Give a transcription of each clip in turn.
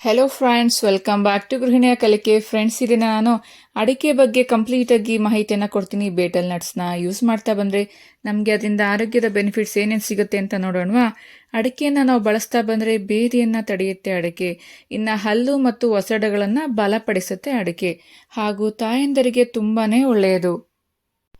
Hello friends welcome back to ಗೃಹಿಣಿಯ ಕಲಿಕೆ friends ಇದೆ ನಾನು ಅಡಿಕೆ ಬಗ್ಗೆ ಕಂಪ್ಲೀಟಾಗಿ ಮಾಹಿತಿಯನ್ನು ಕೊಡ್ತೀನಿ. ಬೇಟಲ್ ನಟ್ಸ್ನ ಯೂಸ್ ಮಾಡ್ತಾ ಬಂದರೆ ನಮಗೆ ಅದರಿಂದ ಆರೋಗ್ಯದ ಬೆನಿಫಿಟ್ಸ್ ಏನೇನು ಸಿಗುತ್ತೆ ಅಂತ ನೋಡೋಣವಾ. ಅಡಿಕೆಯನ್ನು ನಾವು ಬಳಸ್ತಾ ಬಂದರೆ ಬೇದಿಯನ್ನು ತಡೆಯುತ್ತೆ ಅಡಿಕೆ. ಇನ್ನು ಹಲ್ಲು ಮತ್ತು ಒಸಡಗಳನ್ನು ಬಲಪಡಿಸುತ್ತೆ ಅಡಿಕೆ. ಹಾಗೂ ತಾಯಂದರಿಗೆ ತುಂಬಾ ಒಳ್ಳೆಯದು.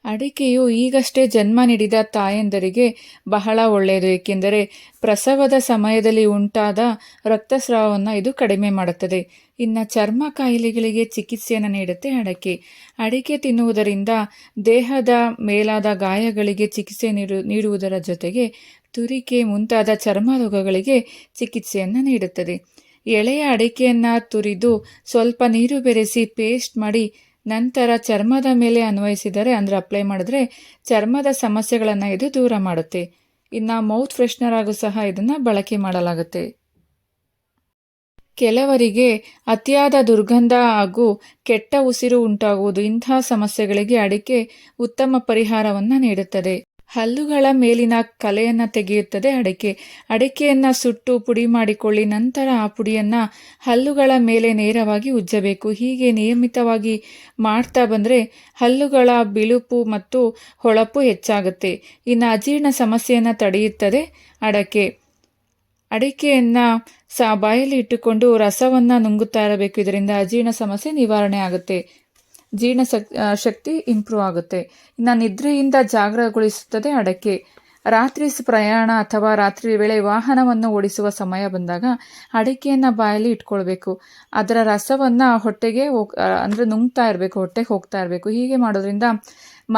ಅಡಿಕೆಯು ಈಗಷ್ಟೇ ಜನ್ಮ ನೀಡಿದ ತಾಯಂದರಿಗೆ ಬಹಳ ಒಳ್ಳೆಯದು, ಏಕೆಂದರೆ ಪ್ರಸವದ ಸಮಯದಲ್ಲಿ ಉಂಟಾದ ರಕ್ತಸ್ರಾವವನ್ನು ಇದು ಕಡಿಮೆ ಮಾಡುತ್ತದೆ. ಇನ್ನು ಚರ್ಮ ಕಾಯಿಲೆಗಳಿಗೆ ಚಿಕಿತ್ಸೆಯನ್ನು ನೀಡುತ್ತೆ ಅಡಿಕೆ. ಅಡಿಕೆ ತಿನ್ನುವುದರಿಂದ ದೇಹದ ಮೇಲಾದ ಗಾಯಗಳಿಗೆ ಚಿಕಿತ್ಸೆ ನೀಡು, ನೀಡುವುದರ ಜೊತೆಗೆ ತುರಿಕೆ ಮುಂತಾದ ಚರ್ಮ ರೋಗಗಳಿಗೆ ಚಿಕಿತ್ಸೆಯನ್ನು ನೀಡುತ್ತದೆ. ಎಳೆಯ ಅಡಿಕೆಯನ್ನು ತುರಿದು ಸ್ವಲ್ಪ ನೀರು ಬೆರೆಸಿ ಪೇಸ್ಟ್ ಮಾಡಿ ನಂತರ ಚರ್ಮದ ಮೇಲೆ ಅನ್ವಯಿಸಿದರೆ ಅಂದರೆ ಅಪ್ಲೈ ಮಾಡಿದ್ರೆ ಚರ್ಮದ ಸಮಸ್ಯೆಗಳನ್ನು ಇದು ದೂರ ಮಾಡುತ್ತೆ. ಇನ್ನು ಮೌತ್ ಫ್ರೆಶ್ನರ್ ಆಗೂ ಸಹ ಇದನ್ನು ಬಳಕೆ ಮಾಡಲಾಗುತ್ತೆ. ಕೆಲವರಿಗೆ ಅತಿಯಾದ ದುರ್ಗಂಧ ಹಾಗೂ ಕೆಟ್ಟ ಉಸಿರು ಉಂಟಾಗುವುದು ಇಂತಹ ಸಮಸ್ಯೆಗಳಿಗೆ ಅಡಿಕೆ ಉತ್ತಮ ಪರಿಹಾರವನ್ನು ನೀಡುತ್ತದೆ. ಹಲ್ಲುಗಳ ಮೇಲಿನ ಕಲೆಯನ್ನು ತೆಗೆಯುತ್ತದೆ. ಅಡಿಕೆ, ಅಡಿಕೆಯನ್ನು ಸುಟ್ಟು ಪುಡಿ ಮಾಡಿಕೊಳ್ಳಿ. ನಂತರ ಆ ಪುಡಿಯನ್ನು ಹಲ್ಲುಗಳ ಮೇಲೆ ನೇರವಾಗಿ ಉಜ್ಜಬೇಕು. ಹೀಗೆ ನಿಯಮಿತವಾಗಿ ಮಾಡ್ತಾ ಬಂದರೆ ಹಲ್ಲುಗಳ ಬಿಳುಪು ಮತ್ತು ಹೊಳಪು ಹೆಚ್ಚಾಗುತ್ತೆ. ಇನ್ನು ಅಜೀರ್ಣ ಸಮಸ್ಯೆಯನ್ನು ತಡೆಯುತ್ತದೆ. ಅಡಕೆ, ಅಡಿಕೆಯನ್ನು ಸಾ ಬಾಯಲ್ಲಿ ಇಟ್ಟುಕೊಂಡು ರಸವನ್ನು ನುಂಗುತ್ತಾ ಇರಬೇಕು. ಇದರಿಂದ ಅಜೀರ್ಣ ಸಮಸ್ಯೆ ನಿವಾರಣೆ ಆಗುತ್ತೆ. ಜೀರ್ಣ ಶಕ್ತಿ ಇಂಪ್ರೂವ್ ಆಗುತ್ತೆ. ಇನ್ನು ನಿದ್ರೆಯಿಂದ ಜಾಗೃತಗೊಳಿಸುತ್ತದೆ ಅಡಕೆ. ರಾತ್ರಿ ಪ್ರಯಾಣ ಅಥವಾ ರಾತ್ರಿ ವೇಳೆ ವಾಹನವನ್ನು ಓಡಿಸುವ ಸಮಯ ಬಂದಾಗ ಅಡಿಕೆಯನ್ನು ಬಾಯಲ್ಲಿ ಇಟ್ಕೊಳ್ಬೇಕು. ಅದರ ರಸವನ್ನು ಹೊಟ್ಟೆಗೆ ಹೋಗ್ ಅಂದರೆ ನುಂಗ್ತಾ ಇರಬೇಕು, ಹೊಟ್ಟೆಗೆ ಹೋಗ್ತಾ ಇರಬೇಕು. ಹೀಗೆ ಮಾಡೋದ್ರಿಂದ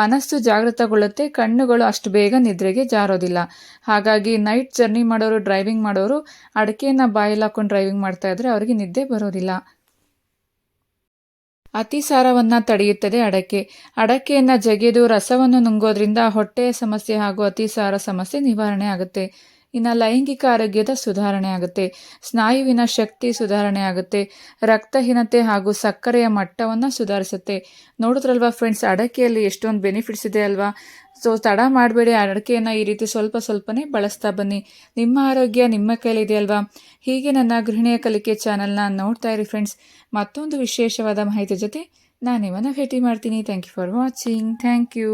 ಮನಸ್ಸು ಜಾಗೃತಗೊಳ್ಳುತ್ತೆ, ಕಣ್ಣುಗಳು ಅಷ್ಟು ಬೇಗ ನಿದ್ರೆಗೆ ಜಾರೋದಿಲ್ಲ. ಹಾಗಾಗಿ ನೈಟ್ ಜರ್ನಿ ಮಾಡೋರು ಡ್ರೈವಿಂಗ್ ಮಾಡೋರು ಅಡಿಕೆಯನ್ನು ಬಾಯಲ್ಲಿ ಹಾಕೊಂಡು ಡ್ರೈವಿಂಗ್ ಮಾಡ್ತಾ ಇದ್ರೆ ಅವರಿಗೆ ನಿದ್ದೆ ಬರೋದಿಲ್ಲ. ಅತಿಸಾರವನ್ನು ತಡೆಯುತ್ತದೆ ಅಡಕೆ. ಅಡಕೆಯನ್ನು ಜಗೆದು ರಸವನ್ನು ನುಂಗೋದ್ರಿಂದ ಹೊಟ್ಟೆಯ ಸಮಸ್ಯೆ ಹಾಗೂ ಅತಿಸಾರ ಸಮಸ್ಯೆ ನಿವಾರಣೆ ಆಗುತ್ತೆ. ಇನ್ನು ಲೈಂಗಿಕ ಆರೋಗ್ಯದ ಸುಧಾರಣೆ ಆಗುತ್ತೆ. ಸ್ನಾಯುವಿನ ಶಕ್ತಿ ಸುಧಾರಣೆ ಆಗುತ್ತೆ. ರಕ್ತಹೀನತೆ ಹಾಗೂ ಸಕ್ಕರೆಯ ಮಟ್ಟವನ್ನು ಸುಧಾರಿಸುತ್ತೆ. ನೋಡಿದ್ರಲ್ವಾ ಫ್ರೆಂಡ್ಸ್ ಅಡಕೆಯಲ್ಲಿ ಎಷ್ಟೊಂದು ಬೆನಿಫಿಟ್ಸ್ ಇದೆ ಅಲ್ವಾ? ಸೊ ತಡ ಮಾಡಬೇಡಿ, ಅಡಕೆಯನ್ನು ಈ ರೀತಿ ಸ್ವಲ್ಪ ಸ್ವಲ್ಪನೇ ಬಳಸ್ತಾ ಬನ್ನಿ. ನಿಮ್ಮ ಆರೋಗ್ಯ ನಿಮ್ಮ ಕೈಲಿದೆ ಅಲ್ವಾ? ಹೀಗೆ ನನ್ನ ಗೃಹಿಣಿಯ ಕಲಿಕೆ ಚಾನಲ್ನ ನೋಡ್ತಾ ಇರಿ ಫ್ರೆಂಡ್ಸ್ ಮತ್ತೊಂದು ವಿಶೇಷವಾದ ಮಾಹಿತಿ ಜೊತೆ ನಾನು ನಿಮ್ಮನ್ನು ಭೇಟಿ ಮಾಡ್ತೀನಿ. Thank you for watching thank you